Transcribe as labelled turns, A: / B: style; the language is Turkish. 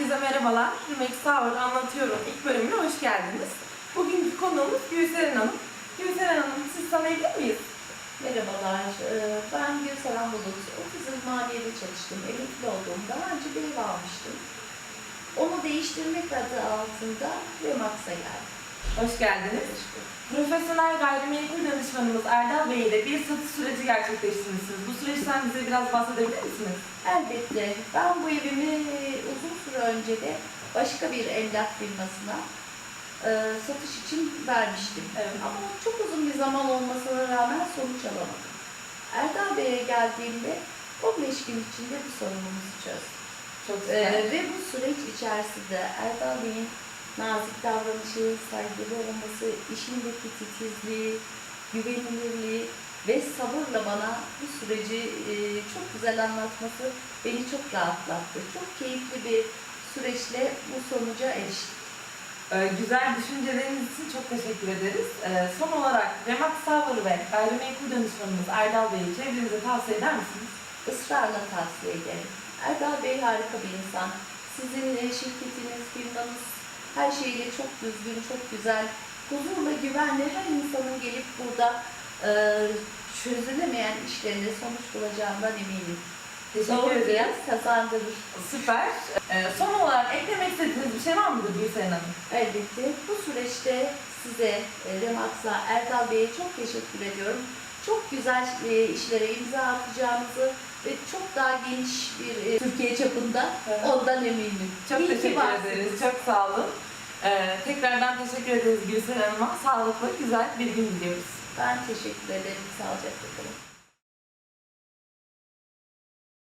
A: Herkese merhabalar. Yemek Sağır Anlatıyorum ilk bölümüne hoş geldiniz. Bugünkü konuğumuz Gülseren Hanım. Gülseren Hanım siz tanıyabilir miyiz?
B: Merhabalar. Ee, ben Gülseren Bulut. Otizm maliyede çalıştım. Emekli olduğumda önce bir ev almıştım. Onu değiştirmek adı altında Remax'a geldim.
A: Hoş geldiniz. Profesyonel gayrimenkul danışmanımız Erdal Bey ile bir satış süreci gerçekleştirmişsiniz. Bu süreçten bize biraz bahsedebilir misiniz?
B: Elbette ben bu evimi uzun süre önce de başka bir emlak firmasına e, satış için vermiştim.
A: Evet.
B: Ama çok uzun bir zaman olmasına rağmen sonuç alamadım. Erdal Bey'e geldiğimde 15 gün içinde bu sorunumuzu çözdüm.
A: Çok
B: Ee, ve bu süreç içerisinde Erdal Bey'in nazik davranışı, saygılı olması, işindeki titizliği, güvenilirliği ve sabırla bana bu süreci e, çok güzel anlatması beni çok rahatlattı. Çok keyifli bir süreçle bu sonuca eriştim.
A: Ee, güzel düşünceleriniz için çok teşekkür ederiz. Ee, son olarak Remax Tower ve gayrimenkul danışmanımız Erdal Bey'i çevrenize tavsiye eder misiniz?
B: Israrla tavsiye ederim. Erdal Bey harika bir insan. Sizin e, şirketiniz, firmanız her şeyle çok düzgün, çok güzel. Huzurla, güvenle her insanın gelip burada e, çözülemeyen işlerinde sonuç bulacağından eminim.
A: Teşekkür
B: Doğru
A: ederiz.
B: kazandırır.
A: Süper. Ee, son olarak eklemek istediğiniz bir şey var mıdır Gülseren Hanım?
B: Elbette bu süreçte size, e, Remax'a, Erdal Bey'e çok teşekkür ediyorum. Çok güzel e, işlere imza atacağımızı ve çok daha geniş bir e, Türkiye çapında
A: Evet.
B: ondan eminim.
A: Çok
B: İyi ki
A: teşekkür
B: varsınız.
A: ederiz. Çok sağ olun. Ee, tekrardan teşekkür ederiz Gülseren Hanım'a. Sağlıklı, güzel bir gün diliyoruz.
B: Ben teşekkür ederim. Sağlıcakla kalın.